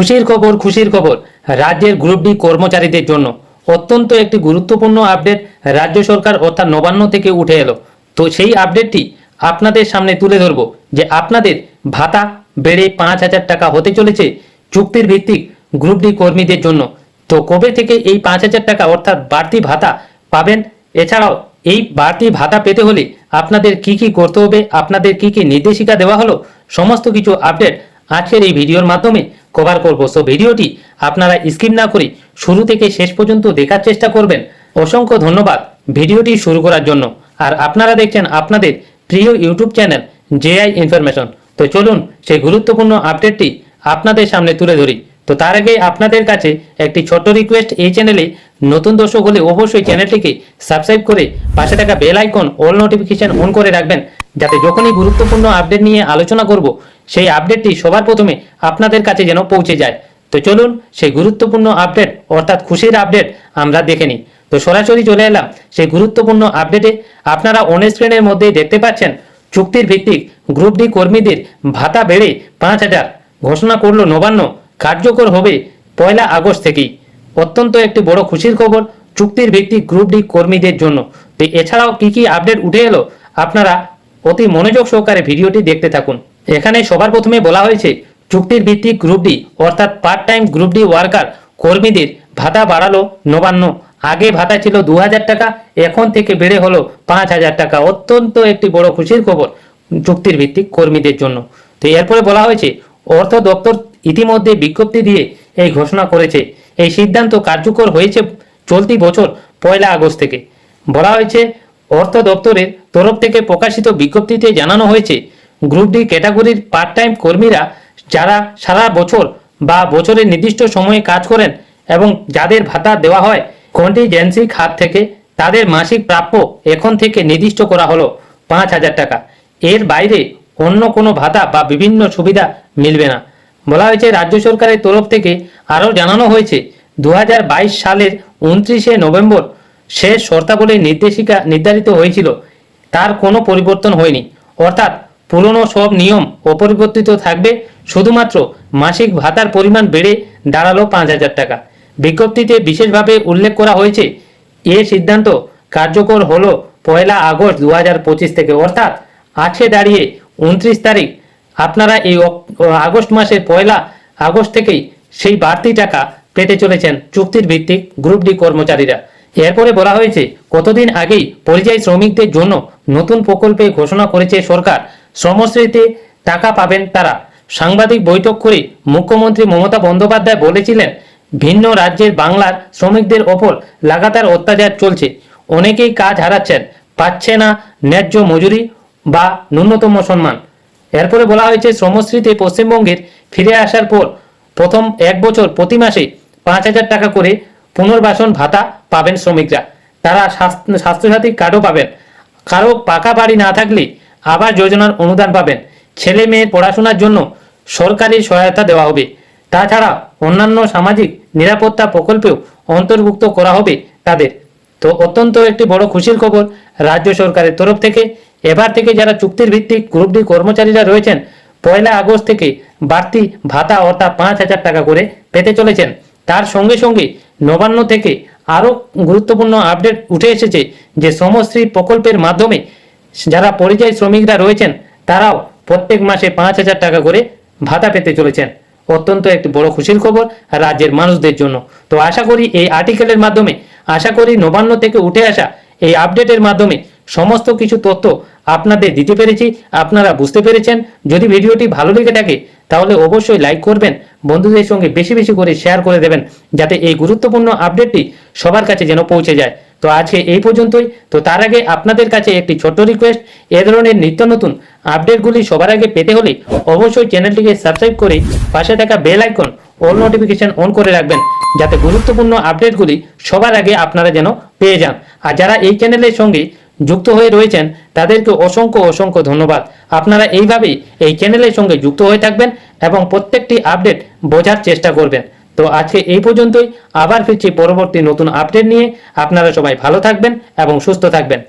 খুশির খবর খুশির খবর। রাজ্যের গ্রুপ ডি কর্মচারীদের জন্য অত্যন্ত একটি গুরুত্বপূর্ণ আপডেট রাজ্য সরকার অর্থাৎ নবান্ন থেকে উঠে এলো। তো সেই আপডেটটি আপনাদের সামনে তুলে ধরবো যে আপনাদের ভাতা বেড়ে পাঁচ হাজার টাকা হতে চলেছে চুক্তির ভিত্তিক গ্রুপ ডি কর্মীদের জন্য। তো কবে থেকে এই পাঁচ হাজার টাকা অর্থাৎ বাড়তি ভাতা পাবেন? এছাড়াও এই বাড়তি ভাতা পেতে হলে আপনাদের কি কি করতে হবে? আপনাদের কি কি নির্দেশিকা দেওয়া হলো? সমস্ত কিছু আপডেট আজকের এই ভিডিওর মাধ্যমে কভার করব। সো ভিডিওটি আপনারা স্কিপ না করে শুরু থেকে শেষ পর্যন্ত দেখার চেষ্টা করবেন। অসংখ্য ধন্যবাদ ভিডিওটি শুরু করার জন্য। আর আপনারা দেখছেন আপনাদের প্রিয় ইউটিউব চ্যানেল জেআই ইনফরমেশন তো চলুন সেই গুরুত্বপূর্ণ আপডেটটি আপনাদের সামনে তুলে ধরি। তো তার আগে আপনাদের কাছে একটি ছোট্ট রিকোয়েস্ট এই চ্যানেলে নতুন দর্শক হলে অবশ্যই চ্যানেলটিকে সাবস্ক্রাইব করে পাশে থাকা bell icon all notification on করে রাখবেন। যাতে যখনই গুরুত্বপূর্ণ আপডেট নিয়ে আলোচনা করব সেই আপডেটটি সবার প্রথমে আপনাদের কাছে যেন পৌঁছে যায়। তো চলুন সেই গুরুত্বপূর্ণ আপডেট অর্থাৎ খুশির আপডেট আমরা দেখে নিই। তো সরাসরি চলে এলাম সেই গুরুত্বপূর্ণ আপডেটে আপনারা অন স্ক্রিনের মধ্যেই দেখতে পাচ্ছেন, চুক্তির ভিত্তিক গ্রুপ ডি কর্মীদের ভাতা বেড়ে পাঁচ হাজার ঘোষণা করল নবান্ন। কার্যকর হবে পয়লা আগস্ট থেকেই। অত্যন্ত একটি বড় খুশির খবর চুক্তির ভিত্তিক গ্রুপ ডি কর্মীদের জন্য। তো এছাড়াও কি কি আপডেট উঠে এলো, আপনারা অতি মনোযোগ সহকারে ভিডিওটি দেখতে থাকুন। এখানে সবার প্রথমে বলা হয়েছে চুক্তির ভিত্তিক গ্রুপ ডি অর্থাৎ part time group D worker কর্মীদের ভাতা বাড়ালো নবান্ন। আগে ভাতা ছিল দু হাজার টাকা, এখন থেকে বেড়ে হলো পাঁচ হাজার টাকা। অত্যন্ত একটি বড় খুশির খবর চুক্তির ভিত্তিক কর্মীদের জন্য। তো এরপরে বলা হয়েছে, অর্থ দপ্তর ইতিমধ্যে বিজ্ঞপ্তি দিয়ে এই ঘোষণা করেছে। এই সিদ্ধান্ত কার্যকর হয়েছে চলতি বছর পয়লা আগস্ট থেকে। বলা হয়েছে, অর্থ দপ্তরের তরফ থেকে প্রকাশিত বিজ্ঞপ্তিতে জানানো হয়েছে গ্রুপ ডি ক্যাটাগরির পার্ট টাইম কর্মীরা যারা সারা বছর বা বছরের নির্দিষ্ট সময়ে কাজ করেন এবং যাদের ভাতা দেওয়া হয় কন্টিজেন্সি খাত থেকে তাদের মাসিক প্রাপ্য এখন থেকে নির্দিষ্ট করা হলো পাঁচ হাজার টাকা। এর বাইরে অন্য কোনো ভাতা বা বিভিন্ন সুবিধা মিলবে না। বলা হয়েছে, রাজ্য সরকারের তরফ থেকে আরও জানানো হয়েছে দু হাজার বাইশ সালের উনত্রিশে নভেম্বর শেষ শর্তাবলী নির্দেশিকা নির্ধারিত হয়েছিল। তার কোনো পরিবর্তন হয়নি। অর্থাৎ পুরনো সব নিয়ম অপরিবর্তিত থাকবে। শুধুমাত্র মাসিক ভাতার পরিমাণ বেড়ে দাঁড়াল পাঁচ হাজার টাকা। বিজ্ঞপ্তিতে বিশেষভাবে উল্লেখ করা হয়েছে, এ সিদ্ধান্ত কার্যকর হল পয়লা আগস্ট দুহাজার পঁচিশ থেকে। অর্থাৎ আজকে দাঁড়িয়ে উনত্রিশ তারিখ। আপনারা এই আগস্ট মাসের পয়লা আগস্ট থেকেই সেই বাড়তি টাকা পেতে চলেছেন চুক্তির ভিত্তিক গ্রুপ ডি কর্মচারীরা। এরপরে বলা হয়েছে, কতদিন আগেই পরিযায়ী শ্রমিকদের জন্য নতুন প্রকল্পে ঘোষণা করেছে সরকার। শ্রমশ্রীতে টাকা পাবেন তারা। সাংবাদিক বৈঠক করে মুখ্যমন্ত্রী মমতা বন্দ্যোপাধ্যায় বলেছিলেন, ভিন্ন রাজ্যের বাংলার শ্রমিকদের ওপর লাগাতার অত্যাচার চলছে। অনেকেই কাজ হারাচ্ছেন, পাচ্ছে না ন্যায্য মজুরি বা ন্যূনতম সম্মান। এরপরে বলা হয়েছে শ্রমশ্রীতে পশ্চিমবঙ্গের ফিরে আসার পর প্রথম এক বছর প্রতি মাসে পাঁচ হাজার টাকা করে পুনর্বাসন ভাতা পাবেন শ্রমিকরা। তারা স্বাস্থ্য স্বাস্থ্যসাথী কার্ডও পাবেন। কারও পাকা বাড়ি না থাকলে আবার যোজনার অনুদান পাবেন। ছেলে মেয়ের পড়াশোনার জন্য সরকারি সহায়তা দেওয়া হবে। তাছাড়া অন্যান্য সামাজিক নিরাপত্তা প্রকল্পেও অন্তর্ভুক্ত করা হবে তাদের। তো অত্যন্ত একটি বড় খুশির খবর রাজ্য সরকারের তরফ থেকে। এবার থেকে যারা চুক্তির ভিত্তিক গ্রুপ ডি কর্মচারীরা রয়েছেন, পয়লা আগস্ট থেকে বাড়তি ভাতা অর্থাৎ পাঁচ হাজার টাকা করে পেতে চলেছেন। তার সঙ্গে সঙ্গে নবান্ন থেকে আরও গুরুত্বপূর্ণ আপডেট উঠে এসেছে যে সমশ্রী প্রকল্পের মাধ্যমে যারা পরিযায়ী শ্রমিকরা রয়েছেন, তারাও প্রত্যেক মাসে পাঁচ হাজার টাকা করে ভাতা পেতে চলেছেন। অত্যন্ত একটি বড় খুশির খবর রাজ্যের মানুষদের জন্য। তো আশা করি এই আর্টিকেলের মাধ্যমে, আশা করি নবান্ন থেকে উঠে আসা এই আপডেটের মাধ্যমে সমস্ত কিছু তথ্য আপনাদের দিতে পেরেছি। আপনারা বুঝতে পেরেছেন। যদি ভিডিওটি ভালো লেগে থাকে, তাহলে অবশ্যই লাইক করবেন, বন্ধুদের সঙ্গে বেশি বেশি করে শেয়ার করে দেবেন, যাতে এই গুরুত্বপূর্ণ আপডেটটি সবার কাছে যেন পৌঁছে যায়। তো আজকে এই পর্যন্তই। তো তার আগে আপনাদের কাছে একটি ছোট্ট রিকোয়েস্ট এ ধরনের নিত্য নতুন আপডেটগুলি সবার আগে পেতে হলে অবশ্যই চ্যানেলটিকে সাবস্ক্রাইব করে পাশে থাকা bell icon all notification on করে রাখবেন, যাতে গুরুত্বপূর্ণ আপডেটগুলি সবার আগে আপনারা যেন পেয়ে যান। আর যারা এই চ্যানেলের সঙ্গে যুক্ত হয়ে রয়েছেন, তাদেরকে অসংখ্য অসংখ্য ধন্যবাদ। আপনারা এইভাবেই এই চ্যানেলের সঙ্গে যুক্ত হয়ে থাকবেন এবং প্রত্যেকটি আপডেট বোঝার চেষ্টা করবেন। তো আজকে এই পর্যন্তই। আবার ফিরছি পরবর্তী নতুন আপডেট নিয়ে। আপনারা সবাই ভালো থাকবেন এবং সুস্থ থাকবেন।